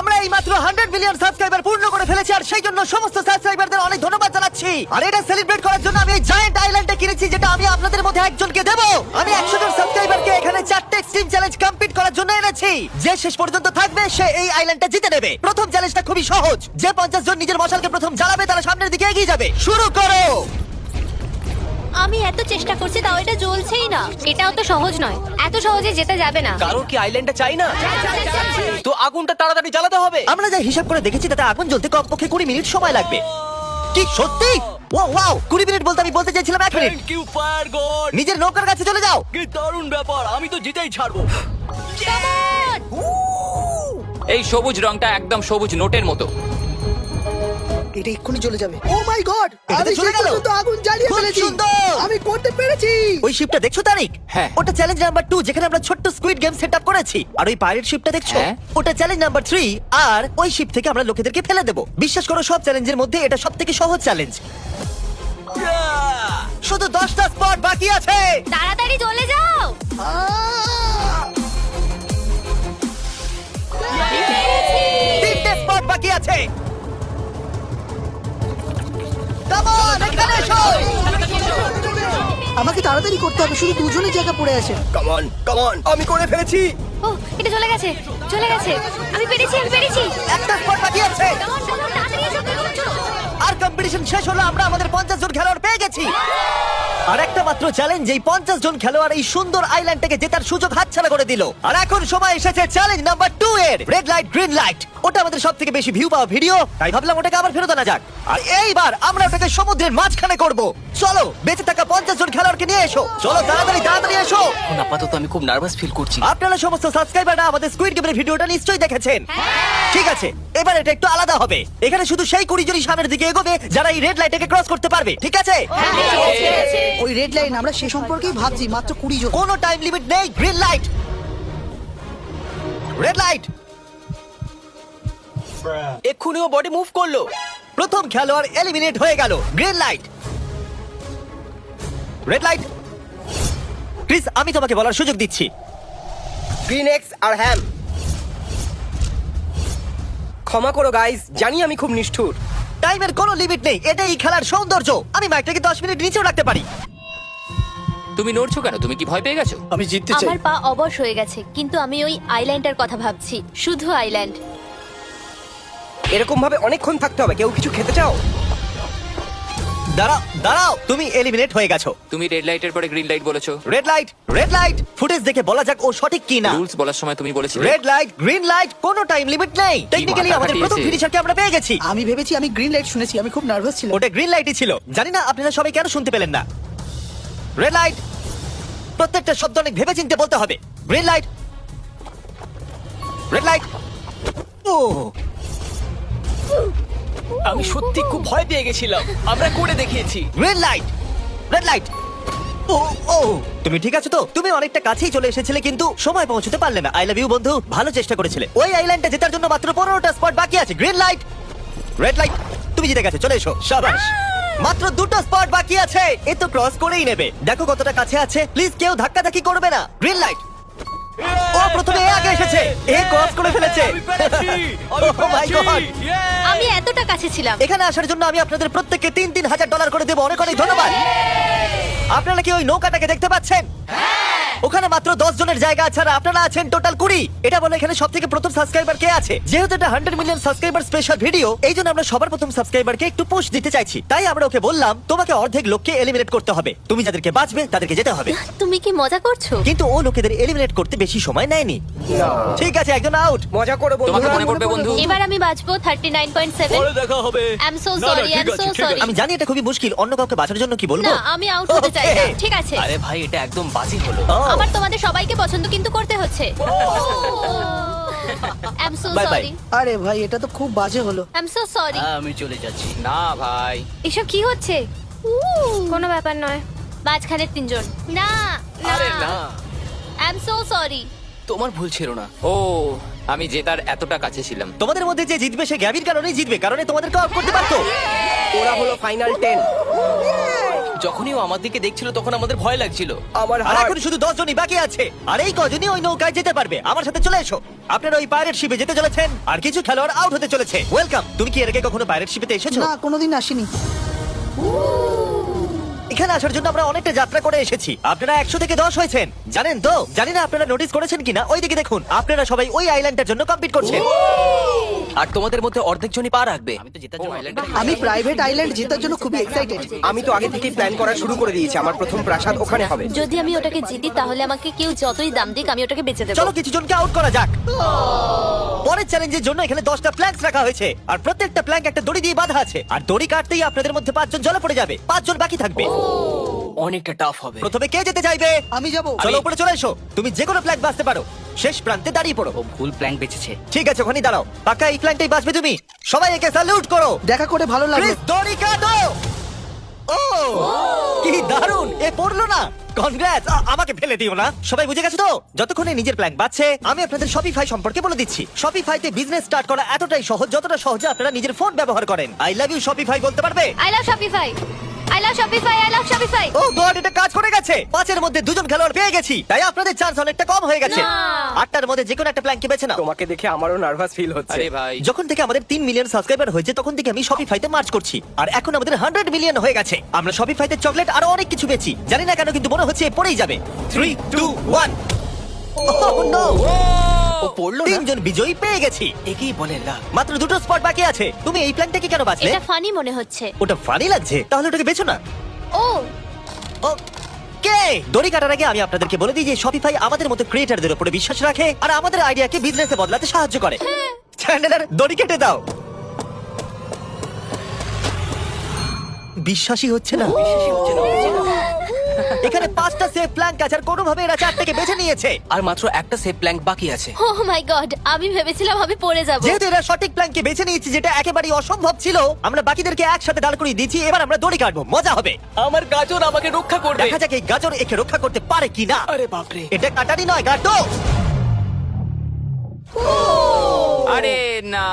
আমরা এই মাত্র হান্ড্রেড মিলিয়ন সাবস্ক্রাইবার পূর্ণ করে ফেলেছি আর সেই জন্য সমস্ত সাবস্ক্রাইবারদের অনেক ধন্যবাদ জানাচ্ছি। আর এটা সেলিব্রেট করার জন্য আমি এই জায়ান্ট আইল্যান্ডে কিনেছি যেটা আমি আপনাদের মধ্যে একজনকে দেব। আমি একশো জন সাবস্ক্রাইবারকে এখানে চারটে এক্সট্রিম চ্যালেঞ্জ কমপ্লিট করার জন্য এনেছি। যে শেষ পর্যন্ত থাকবে, সে এই আইল্যান্ডটা জিতে নেবে। প্রথম চ্যালেঞ্জটা খুবই সহজ। যে পঞ্চাশ জন নিজের মশালকে প্রথম জ্বালাবে, তারা সামনের দিকে এগিয়ে যাবে। শুরু করো! আমি এত চেষ্টা করছি তাও এটা জ্বলছেই না। এটাও তো সহজ নয়। এত সহজে যেতে যাবে না। কারোর কি আইল্যান্ডটা চাই না? তো আগুনটা তাড়াতাড়ি জ্বালাতে হবে। আমরা যা হিসাব করে দেখেছি তাতে আগুন জ্বলতে কমপক্ষে কুড়ি মিনিট সময় লাগবে। কি সত্যি? ও ওয়াও কুড়ি মিনিট বলতে আমি বলতে চাইছিলাম এক মিনিট। ইউ ফায়ার গড নিজের নৌকার কাছে চলে যাও। কি দারুণ ব্যাপার আমি তো জিতেই ছাড়বো। এই সবুজ রংটা একদম সবুজ নোটের মতো। এটা এক্ষুনি চলে যাবে। ও মাই গড আমি চলে গেল। পর্যন্ত আগুন জ্বালিয়ে ফেলেছি। সুন্দর। আমি করতে পেরেছি। ওই শিপটা দেখছ তারিক হ্যাঁ। ওটা চ্যালেঞ্জ নাম্বার টু যেখানে আমরা ছোট্ট স্কুইড গেম সেট আপ করেছি। আর ওই পাইরেট শিপটা দেখছ? হ্যাঁ। ওটা চ্যালেঞ্জ নাম্বার থ্রি আর ওই শিপ থেকে আমরা লোকেদেরকে ফেলে দেবো। বিশ্বাস করো সব চ্যালেঞ্জের মধ্যে এটা সব থেকে সহজ চ্যালেঞ্জ শুধু দশটা স্পট বাকি আছে! তাড়াতাড়ি চলে যাও! তিনটে স্পট বাকি আছে! আমাকে তাড়াতাড়ি করতে হবে শুধু দুজনের জায়গা পড়ে আছে। কামন কামন আমি করে ফেলেছি। ও এটা চলে গেছে চলে গেছে। আমি পেরেছি আমি পেরেছি। একটা স্পট বাকি আছে? আর কম্পিটিশন শেষ হলো আমরা আমাদের পঞ্চাশ জন খেলোয়াড় পেয়ে গেছি। আর একটা মাত্র চ্যালেঞ্জ এই পঞ্চাশ জন খেলোয়াড় এই সুন্দর আইল্যান্ডটাকে জেতার সুযোগ হাতছাড়া করে দিল। আর এখন সময় এসেছে চ্যালেঞ্জ নাম্বার টু এর। রেড লাইট গ্রিন লাইট ওটা আমাদের সব থেকে বেশি ভিউ পাওয়া ভিডিও তাই ভাবলাম ওটাকে আবার ফেরত আনা যাক। আর এইবার আমরা ওটাকে সমুদ্রের মাঝখানে করব। চলো বেঁচে থাকা পঞ্চাশ জন খেলোয়াড়কে নিয়ে এসো। চলো তাড়াতাড়ি তাড়াতাড়ি এসো। এখন আপাতত আমি খুব নার্ভাস ফিল করছি। আপনারা সমস্ত সাবস্ক্রাইবাররা আমাদের স্কুইড গেমের ভিডিওটা নিশ্চয়ই দেখেছেন। ঠিক আছে এবার এটা একটু আলাদা হবে। এখানে শুধু সেই কুড়ি জনই সামনের দিকে এগোবে যারা এই রেড লাইটটাকে ক্রস করতে পারবে। ঠিক আছে? ওই রেড লাইন আমরা সে সম্পর্কেই ভাবছি মাত্র কুড়ি জন। কোনো টাইম লিমিট নেই গ্রিন লাইট রেড লাইট এক্ষুনি ও বডি মুভ করল। প্রথম খেলোয়াড় এলিমিনেট হয়ে গেল। Green light red light please আমি তোমাকে বলার সুযোগ দিচ্ছি। গ্রিন এক্স আর হ্যাম ক্ষমা করো গাইস জানি আমি খুব নিষ্ঠুর। টাইমের কোনো লিমিট নেই এটাই এই খেলার সৌন্দর্য। আমি মাইকটাকে দশ মিনিট নিচেও রাখতে পারি। তুমি নড়ছো কেন? তুমি কি ভয় পেয়ে গেছো? আমি জিততে চাই। আমার পা অবশ হয়ে গেছে কিন্তু আমি ওই আইল্যান্ডের কথা ভাবছি শুধু আইল্যান্ড এরকম ভাবে অনেকক্ষণ থাকতে হবে। কেউ কিছু খেতে চাও? দাঁড়াও দাঁড়াও তুমি এলিমিনেট হয়ে গেছো। তুমি রেড লাইটের পরে গ্রিন লাইট বলেছ। Red light red light footage দেখে বলা যাক ও সঠিক কি না রুলস বলার সময় তুমি বলেছিলে। রেড লাইট গ্রিন লাইট কোনো টাইম লিমিট নেই। টেকনিক্যালি মাথা আমাদের প্রথম। ফিনিশারকে আমরা পেয়ে গেছি। আমি ভেবেছি আমি গ্রিন লাইট শুনেছি আমি খুব নার্ভাস ছিলাম। ওটা গ্রিন লাইটই ছিল। জানি না আপনারা সবাই কেন শুনতে পেলেন না। রেড লাইট প্রত্যেকটা শব্দ অনেক ভেবে চিন্তে বলতে হবে। গ্রিন লাইট রেড লাইট ও আমি সত্যি খুব ভয় পেয়ে গেছিলাম। আমরা করে দেখিয়েছি। গ্রিন লাইট রেড লাইট ও ও! তুমি ঠিক আছো তো? তুমি অনেকটা কাছেই চলে এসেছিলে, কিন্তু সময় পৌঁছতে পারলে না। আই লাভ ইউ বন্ধু। ভালো চেষ্টা করেছিলে। ওই আইল্যান্ডটা জেতার জন্য মাত্র পনেরোটা স্পট বাকি আছে। গ্রিন লাইট রেড লাইট তুমি জিতে গেছো। চলে এসো। সাবাস! মাত্র দুটো স্পট বাকি আছে। এ তো ক্রস করেই নেবে। দেখো কতটা কাছে আছে। প্লিজ কেউ ধাক্কাধাক্কি করবে না। গ্রিন লাইট ও প্রথমে এ আগে এসেছে। এ ক্রস করে ফেলেছে। আমি পেরেছি। আমি Oh my God! পেরেছি আমি এতটা কাছে ছিলাম। এখানে আসার জন্য আমি আপনাদের প্রত্যেককে তিন তিন হাজার ডলার করে দেবো। অনেক অনেক ধন্যবাদ। আপনারা কি ওই নৌকাটাকে দেখতে পাচ্ছেন? ওখানে মাত্র দশ জনের জায়গা আছে আর আপনারা আছেন টোটাল কুড়ি। এটা বলে এখানে সব থেকে প্রথম সাবস্ক্রাইবার কে আছে? যেহেতু এটা hundred million subscriber special video এই জন্য আমরা সবার প্রথম সাবস্ক্রাইবারকে একটু পুশ দিতে চাইছি। তাই আমরা ওকে বললাম তোমাকে অর্ধেক লোককে এলিমিনেট করতে হবে। তুমি যাদেরকে বাঁচবে তাদেরকে যেতে হবে। তুমি কি মজা করছ? কিন্তু ও লোকেদের এলিমিনেট করতে বেশি সময় নেয়নি। ঠিক আছে একজন আউট মজা করে তোমাকে মনে পড়বে বন্ধু? এবার আমি বাঁচবো থার্টি নাইন পয়েন্ট সেভেন পরে দেখা হবে। না, না, sorry, ঠিক I'm আছে, so ঠিক sorry. আমি জানি এটা খুবই মুশকিল অন্য কাউকে বাঁচার জন্য কি বলব? না আমি আউট হতে চাই না Okay. ঠিক আছে। আরে ভাই এটা একদম বাজে হলো। ও, আমার তোমাদের সবাইকে পছন্দ কিন্তু করতে হচ্ছে। I am so Bye bye. Sorry আরে ভাই এটা তো খুব বাজে হলো। আই এম সো সরি আমি চলে যাচ্ছি। না ভাই। এসব কি হচ্ছে? কোনো ব্যাপার নয়। মাঝখানে তিনজন। না আরে না না। আই এম সো সরি তোমার ভুল ছিল না। ও আমি জেতার এতটা কাছে ছিলাম। তোমাদের মধ্যে যে জিতবে সে গ্যাবির কারণেই জিতবে কারণে তোমাদেরকে অফ করতে পারতো। ওরা হলো ফাইনাল টেন যখনই ও আমার দিকে দেখছিল তখন আমাদের ভয় লাগছিল। আমার আর এখন শুধু দশ জনই বাকি আছে। আর এই কজনই ওই নৌকায় যেতে পারবে। আমার সাথে চলে এসো। আপনারা ওই পাইরেট শিপে যেতে চলেছেন আর কিছু খেলোয়াড় আউট হতে চলেছে। ওয়েলকাম তুমি কি এর আগে কখনো পাইরেট শিপেতে এসেছ? না কোনোদিন আসিনি। এখানে আসার জন্য আমরা অনেকটা যাত্রা করে এসেছি। আপনারা একশো থেকে দশ হয়েছেন। জানেন তো? জানি না আপনারা নোটিস করেছেন কিনা? ওইদিকে দেখুন, আপনারা সবাই ওই আইল্যান্ডটার জন্য কম্পিট করছেন। আর তোমাদের মধ্যে অর্ধেক জনই পা রাখবে। আমি তো জেতার জন্য আমি প্রাইভেট আইল্যান্ড জেতার জন্য খুবই এক্সাইটেড আমি তো আগে থেকেই প্ল্যান করা শুরু করে দিয়েছি আমার প্রথম প্রাসাদ ওখানে হবে। যদি আমি ওটাকে জিতি তাহলে আমাকে কেউ যতই দাম দিক আমি ওটাকে বেচে দেবো। চলো কিছু জনকে আউট করা যাক। পরের চ্যালেঞ্জের জন্য এখানে দশটা প্ল্যাঙ্কস রাখা হয়েছে আর প্রত্যেকটা প্ল্যাঙ্ক একটা দড়ি দিয়ে বাঁধা আছে। আর দড়ি কাটতেই আপনাদের মধ্যে পাঁচজন জলে পড়ে যাবে পাঁচজন বাকি থাকবে। অনেকটা টাফ হবে। প্রথমে কে যেতে চাইবে? আমি যাব। চলো উপরে চলে এসো। তুমি যে কোনো প্ল্যাঙ্ক বাঁচতে পারো। শেষ প্রান্তে দাঁড়িয়ে পড়ো। ও ভুল প্ল্যান বেঁচেছে। ঠিক আছে ওখানে দাঁড়াও। পাক্কা এই প্ল্যাঙ্কটাই বাঁচবে তুমি। সবাই একে স্যালুট করো। দেখা করে ভালো লাগল। ক্রিস দড়ি কাটো ও! কি দারুণ! এ পড়ল না। কনগ্রাটস আমাকে ফেলে দিও না। সবাই বুঝে গেছো তো? যতক্ষণে নিজের প্ল্যান বাচ্ছে আমি আপনাদের শপিফাই সম্পর্কে বলে দিচ্ছি। শপিফাইতে বিজনেস স্টার্ট করা এতটাই সহজ যতটা সহজে আপনারা নিজের ফোন ব্যবহার করেন। আই লাভ ইউ শপিফাই বলতে পারবে? I love Shopify I love Shopify I love Shopify oh God এটা কাজ করে গেছে। পাঁচের মধ্যে দুজন খেলোয়াড় পেয়ে গেছি। তাই আপনাদের চান্স অনেকটা কম হয়ে গেছে। না। আটটার মধ্যে যে কোনো একটা প্ল্যানকে বেছে নাও। তোমাকে দেখে আমারও নার্ভাস ফিল হচ্ছে। আরে ভাই। যখন থেকে আমাদের তিন মিলিয়ন সাবস্ক্রাইবার হয়েছে তখন থেকে আমি শপিফাইতে মার্চ করছি। আর এখন আমাদের হান্ড্রেড মিলিয়ন হয়ে গেছে। আমরা শপিফাইতে চকলেট আরও অনেক কিছু বেচি জানি না কেন কিন্তু মনে হচ্ছে এ পড়েই যাবে। থ্রি টু ওয়ান ও পড়ল না? তিনজন বিজয়ী পেয়ে গেছি। একেই বলে লাভ। মাত্র দুটো স্পট বাকি আছে। তুমি এই প্ল্যানটাকে কেন বাঁচলে? এটা ফানি মনে হচ্ছে। ওটা ফানি লাগছে। তাহলে ওটাকে বেছো না। ও। ও কে? দড়ি কাটার আগে আমি আপনাদেরকে বলে দিই যে শপিফাই আমাদের মতো ক্রিয়েটারদের উপরে বিশ্বাস রাখে আর আমাদের আইডিয়াকে বিজনেসে বদলাতে সাহায্য করে। চ্যান্ডেলার দড়ি কেটে দাও। বিশ্বাসই হচ্ছে না। বিশ্বাসই হচ্ছে না। এখানে পাঁচটা সেফ প্ল্যাঙ্ক আছে আর কোনোভাবে এরা চারটাকে বেছে নিয়েছে। আর মাত্র একটা সেফ প্ল্যাঙ্ক বাকি আছে। ও মাই গড আমি ভেবেছিলাম আমি পড়ে যাব। যেহেতু এরা সঠিক প্ল্যানকে বেছে নিয়েছে যেটা একেবারেই অসম্ভব ছিল আমরা বাকিদেরকে একসাথে দাঁড় করিয়ে দিচ্ছি এবার আমরা দড়ি কাটবো মজা হবে। আমার গাজর আমাকে রক্ষা করবে। দেখা যাক এই গাজর একে রক্ষা করতে পারে কিনা। আরে বাপরে। এটা কাটারি নয় গাটো। আরে না।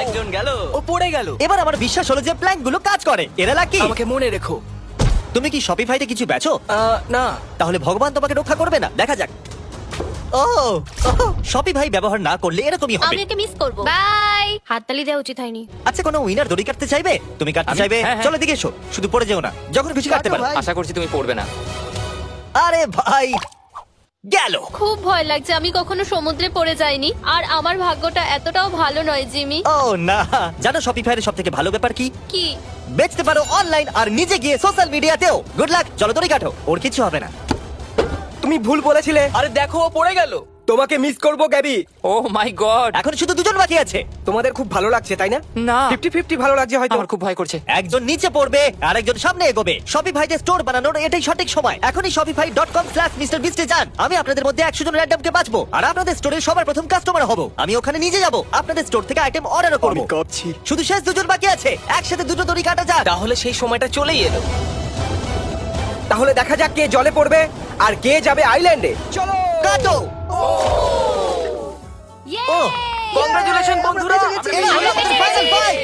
একজন গেল। ও পড়ে গেল। এবার আমার বিশ্বাস হলো যে প্ল্যানগুলো কাজ করে। এরা লাকি আমাকে মনে রেখো। তুমি কি শপিফাইতে কিছু বেচো? আহ, না। তাহলে ভগবান তোমাকে রক্ষা করবে না। দেখা যাক। ও শপিফাই ব্যবহার না করলে এরকমই হবে। আমি একে মিস করব। বাই হাততালি দেওয়া উচিত হয়নি। আচ্ছা কোনো উইনার দড়ি কাটতে চাইবে? তুমি কাটতে আমি? চাইবে? হ্যাঁ, হ্যাঁ। চলো দিকে এসো। শুধু পড়ে যেও না। যখন খুশি কাটতে পারো। ভাই। আশা করছি তুমি পড়বে না। আরে ভাই গেল। খুব ভয় লাগছে। আমি কখনো সমুদ্রে পড়ে যাইনি। আর আমার ভাগ্যটা এতটাও ভালো নয় জিমি। ও না। জানো শপিফাইয়ের সব থেকে ভালো ব্যাপার কি? কি? বেচতে পারো অনলাইন আর নিজে গিয়ে সোশ্যাল মিডিয়াতেও গুড লাক চলো তোরই কাটো। ওর কিছু হবে না। তুমি ভুল বলেছিলে। আরে দেখো ও পড়ে গেল। তোমাকে মিস করব গ্যাবি ও মাই গড এখন শুধু দুজন বাকি আছে। তোমাদের খুব ভালো লাগছে তাই না? না। ফিফটি ফিফটি ভালো লাগছে হয়তো। আমার খুব ভয় করছে। একজন নিচে পড়বে আর একজন সামনে এগোবে। শপিফাইতে স্টোর বানানোর এটাই সঠিক সময়। এখনই Shopify dot com slash mister বিস্টে যান। আমি আপনাদের মধ্যে একশো জন র্যান্ডমকে বাঁচবো। আর আপনাদের স্টোরের সবার প্রথম কাস্টমার হব। আমি ওখানে নিজে যাব। আপনাদের স্টোর থেকে আইটেম অর্ডারও করব। আমি কাঁপছি। শুধু শেষ দুজন বাকি আছে। একসাথে দুটো দড়ি কাটা যাক। তাহলে সেই সময়টা চলেই এলো। তাহলে দেখা যাক কে জলে পড়বে আর কে যাবে আইল্যান্ডে চলো! কাটো! ও কংগ্রাচুলেশন বন্ধুরা! final five।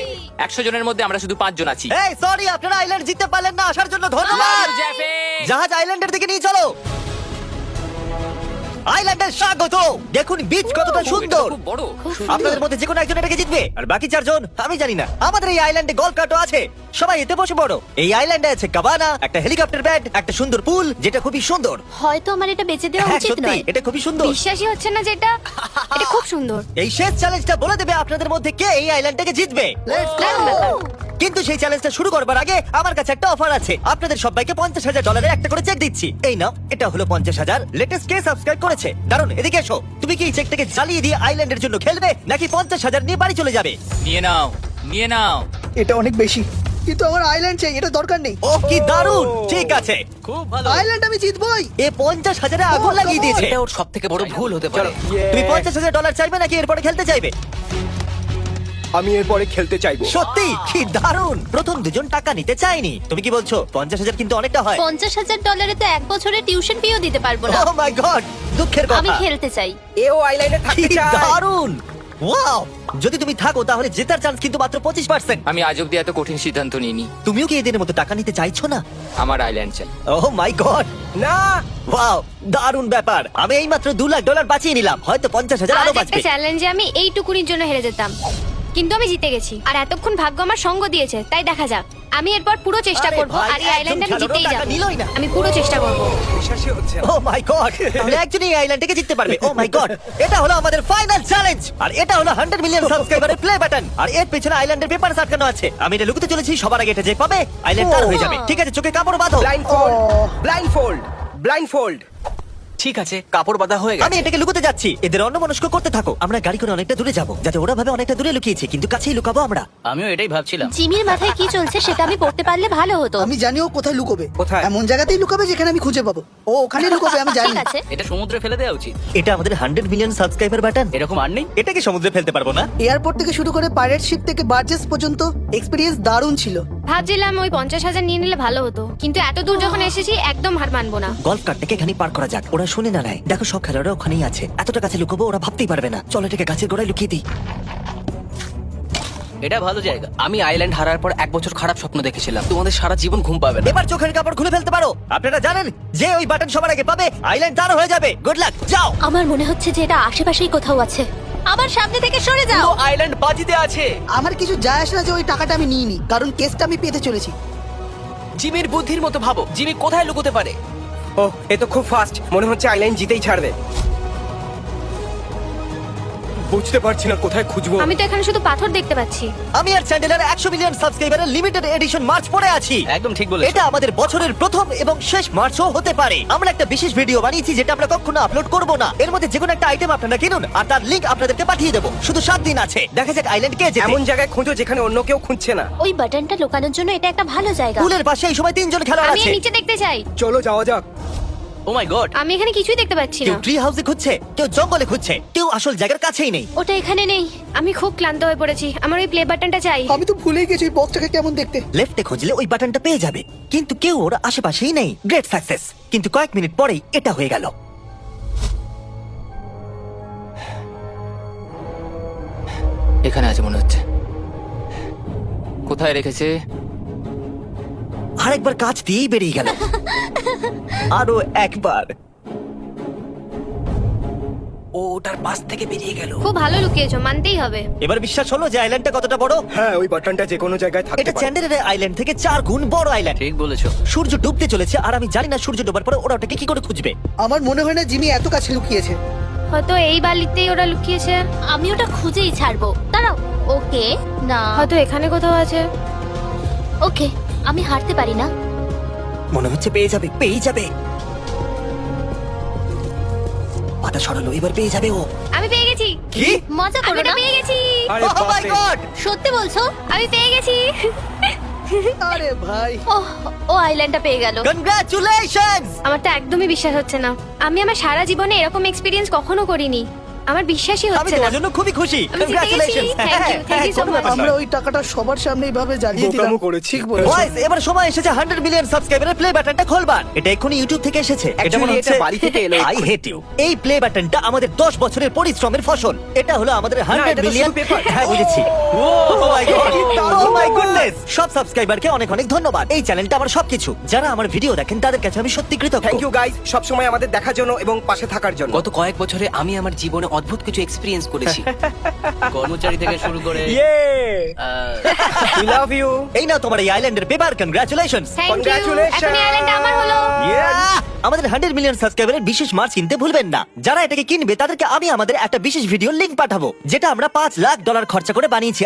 একশো জনের মধ্যে আমরা শুধু পাঁচজন আছি। এই সরি আপনারা আইল্যান্ড জিততে পারলেন না আসার জন্য ধন্যবাদ! জাহাজ আইল্যান্ডের দিকে নিয়ে চলো! আইল্যান্ডের স্বাগত! দেখুন বিচ কতটা সুন্দর। খুব বড় আপনাদের মধ্যে যে কোনো একজন এটাকে জিতবে আর বাকি চারজন আমি জানি না। আমাদের এই আইল্যান্ডে গল্ফ কার্টও আছে। সবাই এতে বসে পড়ো। এই আইল্যান্ডে আছে কাবানা একটা হেলিকপ্টার ব্যাড একটা সুন্দর পুল যেটা খুবই সুন্দর। হয়তো আমার এটা বেচে দেওয়া হ্যাঁ উচিত সত্যি নয়। এটা খুবই সুন্দর। বিশ্বাসই হচ্ছে না যে এটা এটা খুব সুন্দর। এই শেষ চ্যালেঞ্জটা বলে দেবে আপনাদের মধ্যে কে এই আইল্যান্ডটাকে জিতবে। দারুণ ব্যাপার। কিন্তু সেই চ্যালেঞ্জটা শুরু করবার আগে আমার কাছে একটা অফার আছে। আপনাদের সবাইকে পঞ্চাশ হাজার ডলারের একটা করে চেক দিচ্ছি। এই নাও এটা হলো পঞ্চাশ হাজার। লেটেস্ট কে সাবস্ক্রাইব করেছে দারুণ এদিকে এসো। তুমি কি এই চেকটাকে জ্বালিয়ে দিয়ে আইল্যান্ডের জন্য খেলবে? নাকি পঞ্চাশ হাজার নিয়ে বাড়ি চলে যাবে? নিয়ে নাও নিয়ে নাও। এটা অনেক বেশি। কিন্তু আমার আইল্যান্ড চাই এটা দরকার নেই। ও কি দারুণ ঠিক আছে। খুব ভালো। আইল্যান্ড আমি জিতবই। এ পঞ্চাশ হাজারে আগুন লাগিয়ে দিয়েছে। এটা ওর সব থেকে বড় ভুল হতে পারে। তুমি পঞ্চাশ হাজার ডলার চাইবে নাকি এরপরে খেলতে চাইবে? আমি এরপরে খেলতে চাইব। সত্যি? কি দারুণ প্রথম দুজন টাকা নিতে চাইনি। তুমি কি বলছো পঞ্চাশ হাজার কিন্তু অনেকটা হয়। পঞ্চাশ হাজার ডলারে তো এক বছরে টিউশন ফিও দিতে পারব না। ও মাই গড দুঃখের আমি খেলতে চাই। এও আইল্যান্ডে কি থাকতে চায়। দারুণ ওয়াও যদি তুমি থাকো তাহলে জেতার চান্স কিন্তু মাত্র পঁচিশ পার্সেন্ট আমি আজ অব্দি এত কঠিন সিদ্ধান্ত নিইনি। তুমিও কি এদের মতো টাকা নিতে চাইছো না? আমার আইল্যান্ড চাই। ওহ মাই গড না! ওয়াও দারুণ ব্যাপার। আমি এই মাত্র দু লাখ ডলার বাঁচিয়ে নিলাম। হয়তো পঞ্চাশ হাজার আজ আরও একটা বাঁচবে। চ্যালেঞ্জে আমি এইটুকুনির জন্য হেরে যেতাম। কিন্তু আমি জিতে গেছি। আর এতক্ষণ ভাগ্য আমার সঙ্গ দিয়েছে তাই দেখা যাক। আমি এরপর পুরো চেষ্টা আরে করব ভাই, আর এই আইল্যান্ড আমি একজন জিতেই যাব। টাকা না। আমি পুরো চেষ্টা করব। বিশ্বাসই হচ্ছে না। ও মাই গড তাহলে একজনই এই আইল্যান্ডটাকে জিততে পারবে। ও মাই গড এটা হলো আমাদের ফাইনাল চ্যালেঞ্জ আর এটা হলো 100 মিলিয়ন সাবস্ক্রাইবারের প্লে বাটন আর এর পেছনে আইল্যান্ডের পেপার আটকানো আছে। আমি এটা লুকুতে চলেছি সবার আগে এটা যে পাবে আইল্যান্ড তার হয়ে যাবে। ঠিক আছে চোখে কাপড় বাঁধো। Blindfold blindfold blindfold ঠিক আছে কাপড় বাঁধা হয়ে আমি এটাকে লুকোতে যাচ্ছি। এদের অন্যমনস্ক করতে থাকো। আমরা গাড়ি করে অনেকটা দূরে যাব। যাতে ওরা ভাবে অনেকটা দূরে লুকিয়েছি কিন্তু কাছেই লুকাবো আমরা। আমিও এটাই ভাবছিলাম। জিমির মাথায় কি চলছে সেটা আমি পড়তে পারলে ভালো হতো। আমি জানি ও কোথায় লুকোবে। কোথায়? এমন জায়গাতেই লুকাবে যেখানে আমি খুঁজে পাবো। ও ওখানে লুকোবে আমি জানি। ঠিক আছে। এটা সমুদ্রে ফেলে দেওয়া উচিত। এটা আমাদের 100 মিলিয়ন সাবস্ক্রাইবার বাটন এরকম আর নেই? এটাকে সমুদ্রে ফেলতে পারব না। এয়ারপোর্ট থেকে শুরু করে পাইরেট শিপ থেকে বার্জেস পর্যন্ত এক্সপিরিয়েন্স দারুণ ছিল। ভাবছিলাম ওই পঞ্চাশ হাজার নিয়ে নিলে ভালো হতো। কিন্তু এত দূর যখন এসেছি একদম হার মানবো না। গল্ফ কার্টটাকে এখানে পার করা যাক। ওরা শুনে না নেয় দেখো সব খেলোয়াড়রা ওখানেই আছে। এতটা কাছে লুকাবো ওরা ভাবতেই পারবে না। চলো এটাকে গাছের গোড়ায় লুকিয়ে দিই। এটা ভালো জায়গা। আমি আইল্যান্ড হারার পর এক বছর খারাপ স্বপ্ন দেখেছিলাম। তোমাদের সারা জীবন ঘুম পাবে না। এবার চোখের কাপড় খুলে ফেলতে পারো। আপনারা জানেন যে ওই বাটন সবার আগে পাবে আইল্যান্ড তার হয়ে যাবে। গুড লাক যাও। আমার মনে হচ্ছে যে এটা আশেপাশেই কোথাও আছে। আমার সামনে থেকে সরে যাও। আইল্যান্ড বাজিতে আছে। আমার কিছু যায় আসে না যে ওই টাকাটা আমি নিইনি কারণ কেসটা আমি পেতে চলেছি। জিমির বুদ্ধির মতো ভাবো। জিমি কোথায় লুকোতে পারে? ও এ তো খুব ফাস্ট মনে হচ্ছে আইল্যান্ড জিতেই ছাড়বে। বুঝতে পারছি না কোথায় খুঁজবো? আমি তো এখানে শুধু পাথর দেখতে পাচ্ছি। আমি আর চ্যান্ডেলার একশো মিলিয়ন সাবস্ক্রাইবারের লিমিটেড এডিশন মার্চ পরে আছি। একদম ঠিক বলেছ। এটা আমাদের বছরের প্রথম এবং শেষ মার্চও হতে পারে। আমরা একটা বিশেষ ভিডিও বানিয়েছি যেটা আমরা কখনো আপলোড করব না। এর মধ্যে যে কোনো একটা আইটেম আপনারা কিনুন আর তার লিংক আপনাদেরকে পাঠিয়ে দেবো। শুধু সাত দিন আছে। দেখা যাক আইল্যান্ড কে এমন জায়গায় খুঁজো যেখানে অন্য কেউ খুঁজছে না। ওই বাটনটা লোকানোর জন্য এটা একটা ভালো জায়গা। পুলের পাশে এই সময় তিনজন খেলোয়াড় আছে। এর নিচে দেখতে চাই। চলো যাওয়া যাক। ও মাই গড আমি এখানে কিছুই দেখতে পাচ্ছি কেউ না। ট্রি হাউসে খুঁজছে কেউ জঙ্গলে খুঁজছে কেউ আসল জায়গার কাছেই নেই। ওটা এখানে নেই। আমি খুব ক্লান্ত হয়ে পড়েছি। আমার ওই প্লে বাটনটা চাই। আমি তো ভুলেই গেছি ওই বক্সটাকে কেমন দেখতে। লেফটে খুঁজলে ওই বাটনটা পেয়ে যাবে। কিন্তু কেউ ওর আশেপাশেই নেই। গ্রেট সাকসেস কিন্তু কয়েক মিনিট পরেই এটা হয়ে গেল। এখানে আছে মনে হচ্ছে। কোথায় রেখেছে? আরেকবার কাজ দিয়েই বেরিয়ে গেল। আরও একবার। ও ওটার পাশ থেকে বেরিয়ে গেল। খুব ভালো লুকিয়েছো মানতেই হবে। এবার বিশ্বাস হলো যে আইল্যান্ডটা কতটা বড়? হ্যাঁ ওই বাটনটা যে কোনো জায়গায় থাকতে এটা পারে। চ্যান্ডেলের আইল্যান্ড থেকে চার গুণ বড় আইল্যান্ড ঠিক বলেছ। সূর্য ডুবতে চলেছে আর আমি জানি না সূর্য ডোবার পরে ওরা ওটাকে কি করে খুঁজবে। আমার মনে হয় না জিমি এত কাছে লুকিয়েছে। হয়তো এই বালিতেই ওরা লুকিয়েছে। আমি ওটা খুঁজেই ছাড়বো। দাঁড়াও ওকে না। হয়তো এখানে কোথাও আছে। ওকে আমি হারতে পারি না। মনে হচ্ছে পেয়ে যাবে পেয়ে যাবে। পাতা সরালো এবার পেয়ে যাবে ও। আমি পেয়ে গেছি। কি? মজা করো না। পেয়ে গেছি। আরে Oh। God! সত্যি বলছো? আমি পেয়ে গেছি। আরে ভাই। ও ও আইল্যান্ডটা পেয়ে গেল। কনগ্রাচুলেশনস আমার তো একদমই বিশ্বাস হচ্ছে না। আমি আমার সারা জীবনে এরকম এক্সপিরিয়েন্স কখনো করিনি। আমার বিশ্বাসই আমি হচ্ছে না। তোমার জন্য খুবই খুশি। আমি জিতে গেছি। Congratulations Thank you, thank you so much. আমরা ওই টাকাটা সবার সামনে এইভাবে জ্বালিয়ে দিলাম। বোকামো করেছি। ঠিক বলেছ। বয়েজ এবার সময় এসেছে 100 মিলিয়ন সাবস্ক্রাইবারের প্লে বাটনটা খোলবার। এটা এক্ষুনি ইউটিউব থেকে এসেছে। এটা মনে হচ্ছে বাড়ি থেকে এলো। আই হেট ইউ এই প্লে বাটনটা আমাদের 10 বছরের পরিশ্রমের ফসল। এটা হলো আমাদের 100 এটা তো মিলিয়ন শুধু paper। হ্যাঁ বুঝেছি। Oh my God! Oh my goodness! সব সাবস্ক্রাইবারকে অনেক অনেক ধন্যবাদ। এই চ্যানেলটা আমার সবকিছু। যারা আমার ভিডিও দেখেন তাদের কাছে আমি সত্যি কৃতজ্ঞ। থ্যাংক ইউ গাইস সব সময় আমাদের দেখার জন্য এবং পাশে থাকার জন্য। গত কয়েক বছরে আমি আমার জীবনে অদ্ভুত কিছু এক্সপিরিয়েন্স করেছি। কর্মচারী থেকে শুরু করে ইয়ে! আই উই লাভ ইউ এই নাও তোমার এই আইল্যান্ডের পেপার কনগ্রাচুলেশনস থ্যাংক ইউ! এখন আইল্যান্ড আমার হলো। আমাদের হান্ড্রেড মিলিয়ন সাবস্ক্রাইবারের বিশেষ মার্চ কিনতে ভুলবেন না। যারা এটাকে কিনবে তাদেরকে আমি আমাদের একটা বিশেষ ভিডিও লিংক পাঠাবো যেটা আমরা পাঁচ লাখ ডলার খরচা করে বানিয়েছি।